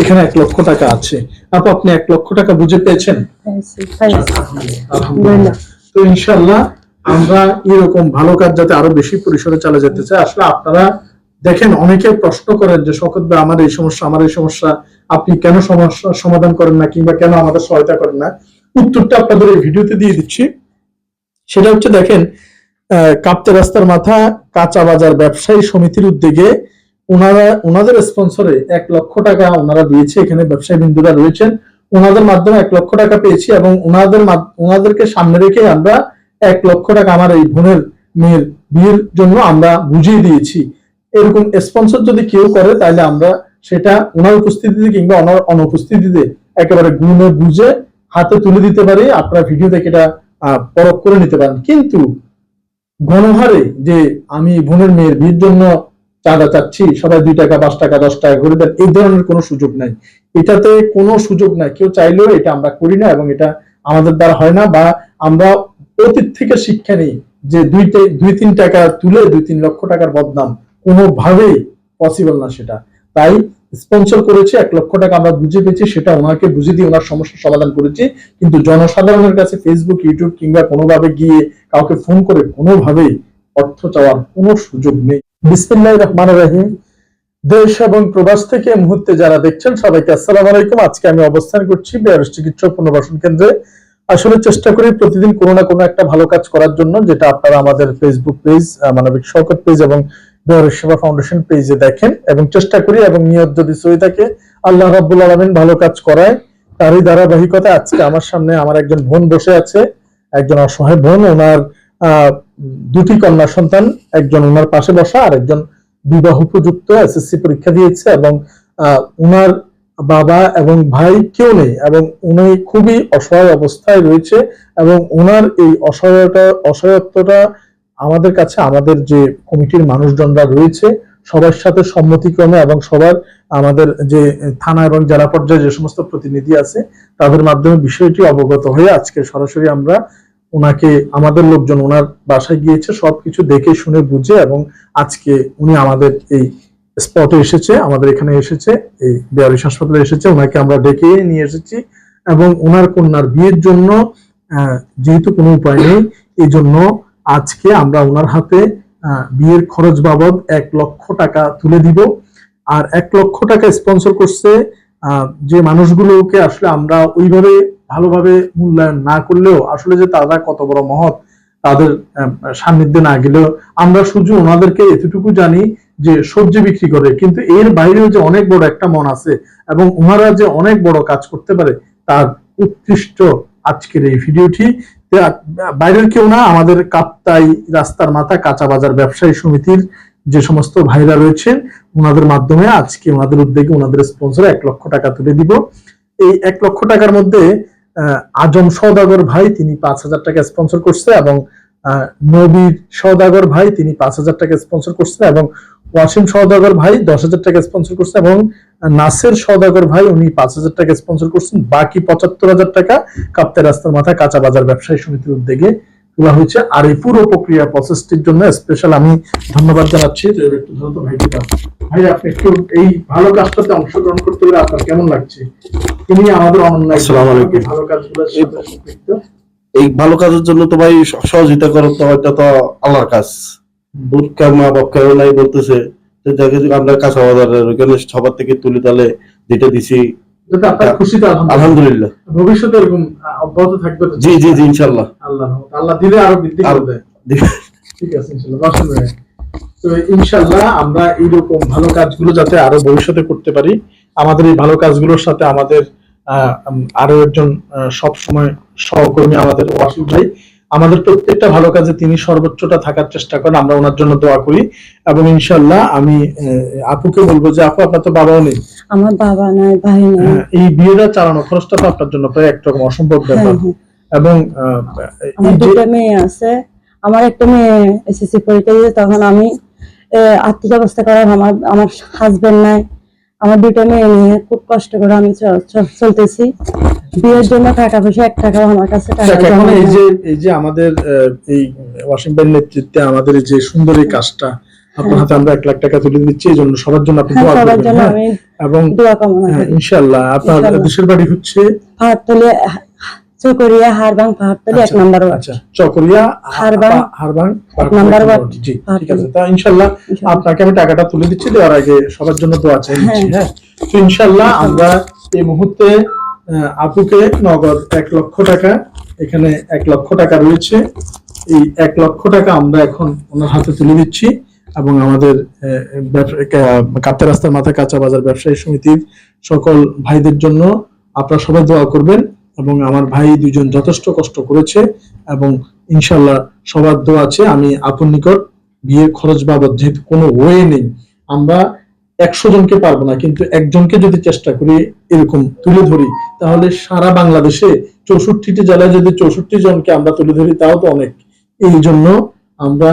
এখানে এক লক্ষ টাকা আছে। আপু, আপনি এক লক্ষ টাকা বুঝে পেয়েছেন? তো ইনশাল্লাহ আমরা এরকম ভালো কাজ যাতে আরও বেশি পরিসরে চালা যেতে চাই আসলে আপনারা দেখেন, অনেকে প্রশ্ন করেন যে, শকত ভাই, আমার এই সমস্যা, আমার এই সমস্যা, আপনি কেন সমস্যা, সমাধান করেন না কিংবা কেন আমাদের সহায়তা করেন না? উত্তরটা আপনাদের এই ভিডিওতে দিয়ে দিচ্ছি। সেটা হচ্ছে, দেখেন কাপ্তে রাস্তার মাথা কাঁচা বাজার ব্যবসায়ী সমিতির উদ্যোগে ওনারা, ওনাদের স্পন্সরে এক লক্ষ টাকা ওনারা দিয়েছে, এখানে ব্যবসায়ী বিন্দুরা রয়েছেন। ওনাদের মাধ্যমে এক লক্ষ টাকা পেয়েছি এবং ওনাদের ওনাদেরকে সামনে রেখে আমরা এক লক্ষ টাকা আমার এই বোনের মেয়ের বিয়ের জন্য আমরা বুঝিয়ে দিয়েছি। এরকম স্পন্সর যদি কেউ করে, তাহলে আমরা সেটা ওনার উপস্থিতিতে কিংবা ওনার অনুপস্থিতিতে একেবারে গুণে বুঝে হাতে তুলে দিতে পারি। আপনারা ভিডিও দেখে এটা পরখ করে নিতে পারেন। কিন্তু গণহারে যে আমি বোনের মেয়ের বিয়ের জন্য চাঁদা চাচ্ছি, সবাই দুই টাকা, পাঁচ টাকা, দশ টাকা করে দেন, এই ধরনের কোনো সুযোগ নাই। এটাতে কোনো সুযোগ নাই। কেউ চাইলেও এটা আমরা করি না এবং এটা আমাদের দ্বারা হয় না বা আমরা অতীত থেকে শিক্ষা নিই যে দুইটা দুই, তিন টাকা তুলে দুই, তিন লক্ষ টাকার বদনাম। কোনোভাবেই পসিবল না সেটা। তাই স্পন্সর করেছি, এক লক্ষ টাকা আমরা বুঝে পেয়েছি, সেটা ওনাকে বুঝে দিয়ে ওনার সমস্যার সমাধান করেছি। কিন্তু জনসাধারণের কাছে ফেসবুক ইউটিউব কিংবা কোনোভাবে গিয়ে কাউকে ফোন করে কোনোভাবেই অর্থ চাওয়ার কোনো সুযোগ নেই। বিসমিল্লাহ রহমান রাহিম। দেশ এবং প্রবাস থেকে মুহূর্তে যারা দেখছেন সবাইকে আসসালামু আলাইকুম। আজকে আমি অবস্থান করছি বেয়ারস চিকিৎসক পুনর্বাসন কেন্দ্রে। আসলে চেষ্টা করি প্রতিদিন কোনো না কোনো একটা ভালো কাজ করার জন্য, যেটা আপনারা আমাদের ফেসবুক পেজ মানবিক শওকত পেজ এবং বেয়ারস সেবা ফাউন্ডেশন পেজে দেখেন এবং চেষ্টা করি এবং নিয়ত যদি সই থাকে, আল্লাহ রাব্বুল আলামিন ভালো কাজ করায়। তারই ধারাবাহিকতা আজকে আমার সামনে আমার একজন বোন বসে আছে, একজন অসহায় বোন, ওনার দুটি কন্যা সন্তান, একজন ওনার পাশে বসা আর একজন বিবাহ উপযুক্ত এসএসসি পরীক্ষা দিয়েছে এবং উনার বাবা এবং ভাই কেউ নেই এবং উনি খুবই অসহায় অবস্থায় রয়েছে এবং ওনার এই অসহায়তা, অসহায়ত্বটা আমাদের কাছে, আমাদের যে কমিটির মানুষজনরা রয়েছে, সবার সাথে সম্মতিক্রমে এবং সবার আমাদের যে থানা এবং জেলা পর্যায়ে যে সমস্ত প্রতিনিধি আছে, তাদের মাধ্যমে বিষয়টি অবগত হয়ে আজকে সরাসরি আমরা ওনাকে, আমাদের লোকজন ওনার বাসায় গিয়েছে, সবকিছু দেখে শুনে বুঝে এবং আজকে উনি আমাদের এই স্পটে এসেছে, আমাদের এখানে এসেছে, এই বেয়ারিশ হাসপাতালে এসেছে, ওনাকে আমরা ডেকে নিয়ে এসেছি এবং ওনার কন্যার বিয়ের জন্য যেহেতু কোনো উপায় নেই এই জন্য আজকে আমরা ওনার হাতে বিয়ের খরচ বাবদ এক লক্ষ টাকা তুলে দিব। আর এক লক্ষ টাকা স্পন্সর করছে যে মানুষগুলোকে আসলে আমরা ওইভাবে ভালোভাবে মূল্যায়ন না করলেও আসলে যে তারা কত বড় মহৎ, তাদের সান্নিধ্যে না গেলেও আমরা শুধু ওনাদেরকে এতটুকু জানি যে সবজি বিক্রি করে, কিন্তু এর বাইরেও যে অনেক বড় একটা মন আছে এবং ওনারা যে অনেক বড় কাজ করতে পারে তার উৎকৃষ্ট আজকের এই ভিডিওটি। বাইরের কেউ না, আমাদের কাপ্তাই রাস্তার মাথা কাঁচা বাজার ব্যবসায়ী সমিতির যে সমস্ত ভাইরা রয়েছেন, ওনাদের মাধ্যমে আজকে ওনাদের উদ্যোগে ওনাদের স্পন্সরে এক লক্ষ টাকা তুলে দিব। এই এক লক্ষ টাকার মধ্যে আজম সওদাগর ভাই তিনি পাঁচ হাজার টাকা স্পন্সর করছে এবং নবীর সওদাগর ভাই তিনি পাঁচ হাজার টাকা স্পন্সর করছেন এবং ওয়াসিম সওদাগর ভাই দশ হাজার টাকা স্পন্সর করছে এবং নাসের সওদাগর ভাই উনি পাঁচ হাজার টাকা স্পন্সর করছেন। বাকি পঁচাত্তর হাজার টাকা কাপ্তে রাস্তার মাথা কাঁচা বাজার ব্যবসায়ী সমিতির উদ্যোগে তোলা হয়েছে। আর এই পুরো প্রক্রিয়া প্রসেসটির জন্য স্পেশাল আমি ধন্যবাদ জানাচ্ছি। ভাইকে ভাই আপনি একটু এই ভালো কাজটাতে অংশগ্রহণ করতে পেরে আপনার কেমন লাগছে? তিনি আমাদের অনন্য। ভালো সম্পৃক্ত। এই ভালো কাজের জন্য তো ভাই সহযোগিতা করার তো এটা তো আল্লাহর কাজ। দুধকা মা বাপ কেউ নাই বলতেছে যে দেখে আমরা কাঁচা বাজারের ওখানে সবার থেকে তুলে তাহলে যেটা দিছি আলহামদুলিল্লাহ। আলহামদুলিল্লাহ। ভবিষ্যতে এরকম অব্যাহত থাকবে জি জি জি ইনশাল্লাহ আল্লাহ আল্লাহ দিলে আরও বৃদ্ধি করবে। ঠিক আছে ইনশাল্লাহ তো ইনশাল্লাহ আমরা এইরকম ভালো কাজগুলো যাতে আরও ভবিষ্যতে করতে পারি আমাদের এই ভালো কাজগুলোর সাথে আমাদের আহ, আরও একজন সব সময় সহকর্মী আমাদের ওয়াসিম ভাই আমাদের প্রত্যেকটা ভালো কাজে তিনি সর্বোচ্চটা থাকার চেষ্টা করেন আমরা ওনার জন্য দোয়া করি। এবং ইনশাল্লাহ আমি আপুকে বলব যে আপু আপনার তো বাবাও নেই। আমার বাবা নাই ভাই নাই। হ্যাঁ, এই বিয়েটা চালানো খরচটা তো আপনার জন্য প্রায় একরকম অসম্ভব হ্যাঁ, ব্যাপার। হ্যাঁ। এবং আমার দুটো মেয়ে আছে। আমার একটা মেয়ে এসএসসি পরীক্ষা দিয়ে তখন আমি আর্থিক অবস্থা খারাপ আমার আমার হাজবেন্ড নাই। আমার দুটো মেয়ে নিয়ে খুব কষ্ট করে আমি চলতেছি। বিয়ের জন্য টাকা পয়সা এক টাকাও আমার কাছে এখন এই যে এই যে আমাদের এই ওয়াশিংটন নেতৃত্বে আমাদের যে সুন্দর এই কাজটা আপনার হাতে আমরা এক লাখ টাকা তুলে দিচ্ছি এই জন্য সবার জন্য আপনি হ্যাঁ দোয়া করবেন হ্যাঁ? এবং হ্যাঁ, ইনশাআল্লাহ আপনার দেশের বাড়ি হচ্ছে? চকরিয়া হারবাং পাহাড়তলি এক আচ্ছা, নম্বর ওয়ার্ড। আচ্ছা চকরিয়া হারবাং, হারবাং এক নাম্বার ওয়ার্ড। জি ঠিক আছে তা ইনশাআল্লাহ। আপনাকে আমি টাকাটা তুলে দিচ্ছি দেওয়ার আগে সবার জন্য দোয়া চাই হ্যাঁ। তো ইনশাআল্লাহ। আমরা এই মুহূর্তে আপুকে নগদ এক লক্ষ টাকা, এখানে এক লক্ষ টাকা রয়েছে। এই এক লক্ষ টাকা আমরা এখন ওনার হাতে তুলে দিচ্ছি এবং আমাদের কাপ্তা রাস্তার মাথা কাঁচা বাজার ব্যবসায়ী সমিতির সকল ভাইদের জন্য আপনারা সবাই দোয়া করবেন এবং আমার ভাই দুজন যথেষ্ট কষ্ট করেছে এবং ইনশাল্লাহ সবার দোয়া আছে। আমি আপন নিকট বিয়ের খরচ বাবদ যেহেতু কোনো ওয়ে নেই, আমরা একশো জনকে পারব না কিন্তু একজনকে যদি চেষ্টা করি এরকম তুলে ধরি তাহলে সারা বাংলাদেশে চৌষট্টিটি জেলায় যদি চৌষট্টি জনকে আমরা তুলে ধরি তাও তো অনেক। এই জন্য আমরা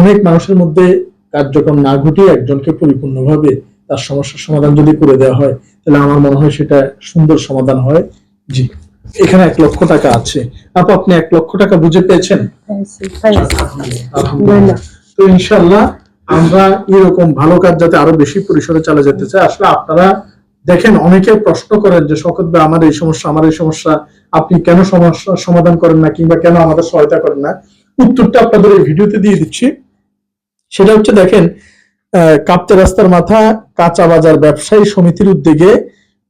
অনেক মানুষের মধ্যে কার্যক্রম না ঘটিয়ে একজনকে পরিপূর্ণভাবে তার সমস্যার সমাধান যদি করে দেওয়া হয় তাহলে আমার মনে হয় সেটা সুন্দর সমাধান হয়। জি এখানে এক লক্ষ টাকা আছে। আপু আপনি এক লক্ষ টাকা বুঝে পেয়েছেন। আলহামদুলিল্লাহ। তো ইনশাল্লাহ আমরা এরকম ভালো কাজ যাতে আরও বেশি পরিসরে চালা যেতে চাই। আসলে আপনারা দেখেন, অনেকে প্রশ্ন করেন যে, শকত ভাই, আমার এই সমস্যা, আমার এই সমস্যা, আপনি কেন সমস্যার সমাধান করেন না কিংবা কেন আমাদের সহায়তা করেন না? উত্তরটা আপনাদের এই ভিডিওতে দিয়ে দিচ্ছি। সেটা হচ্ছে, দেখেন কাপ্তে রাস্তার মাথা, কাঁচা বাজার ব্যবসায়ী সমিতির উদ্যোগে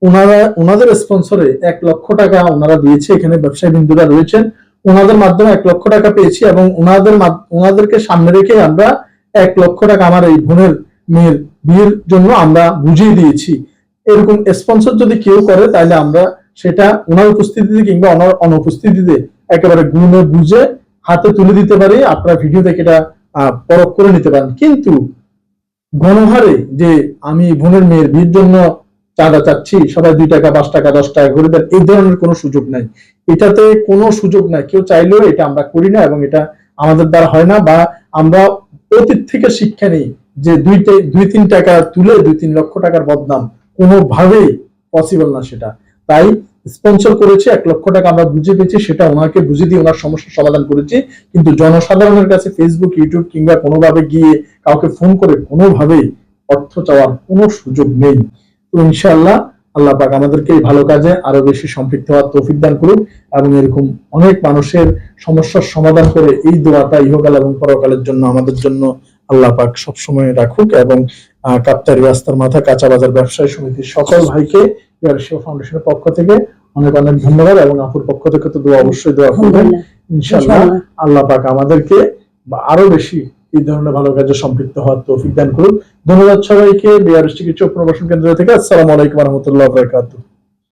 ওনারা, ওনাদের স্পন্সরে এক লক্ষ টাকা ওনারা দিয়েছে। এখানে ব্যবসায়ী বিন্দুরা রয়েছেন। ওনাদের মাধ্যমে এক লক্ষ টাকা পেয়েছি এবং ওনাদের ওনাদেরকে সামনে রেখে আমরা এক লক্ষ টাকা আমার এই বোনের মেয়ের বিয়ের জন্য আমরা বুঝিয়ে দিয়েছি। এরকম স্পন্সর যদি কেউ করে, তাহলে আমরা সেটা ওনার উপস্থিতিতে কিংবা ওনার অনুপস্থিতিতে একেবারে গুণে বুঝে হাতে তুলে দিতে পারি, আপনারা ভিডিও দেখে এটা পরখ করে নিতে পারেন। কিন্তু গণহারে যে আমি বোনের মেয়ের বিয়ের জন্য চাঁদা চাচ্ছি, সবাই দুই টাকা, পাঁচ টাকা, দশ টাকা করে দেন, এই ধরনের কোনো সুযোগ নাই। এটাতে কোনো সুযোগ নাই। কেউ চাইলেও এটা আমরা করি না এবং এটা আমাদের দ্বারা হয় না বা আমরা অতীত থেকে শিক্ষা নেই যে দুইটে, দুই তিন টাকা তুলে দুই তিন লক্ষ টাকার বদনাম কোনোভাবেই পসিবল না সেটা। তাই স্পন্সর করেছে, এক লক্ষ টাকা আমরা বুঝে পেয়েছি, সেটা ওনাকে বুঝে দিয়ে ওনার সমস্যার সমাধান করেছি। কিন্তু জনসাধারণের কাছে ফেসবুক ইউটিউব কিংবা কোনোভাবে গিয়ে কাউকে ফোন করে কোনোভাবেই অর্থ চাওয়ার কোনো সুযোগ নেই। তো ইনশাআল্লাহ আল্লাহ পাক আমাদেরকে এই ভালো কাজে আরও বেশি সম্পৃক্ত হওয়ার তৌফিক দান করুক এবং এরকম অনেক মানুষের সমস্যার সমাধান করে এই দোয়াটা ইহকাল এবং পরকালের জন্য আমাদের জন্য আল্লাহ পাক সবসময় রাখুক এবং কাপ্তারি রাস্তার মাথা কাঁচা বাজার ব্যবসায়ী সমিতির সকল ভাইকে ইয়ার শিব ফাউন্ডেশনের পক্ষ থেকে অনেক অনেক ধন্যবাদ এবং আপুর পক্ষ থেকে তো দোয়া অবশ্যই দোয়া করবেন ইনশাআল্লাহ। আল্লাহ পাক আমাদেরকে আরও বেশি এই ধরনের ভালো কাজে সম্পৃক্ত হওয়ার তৌফিক দান করুন। ধন্যবাদ সবাইকে। বিআরএস চিকিৎসা প্রবাসন কেন্দ্র থেকে আসসালামু আলাইকুম রহমতুল্লাহ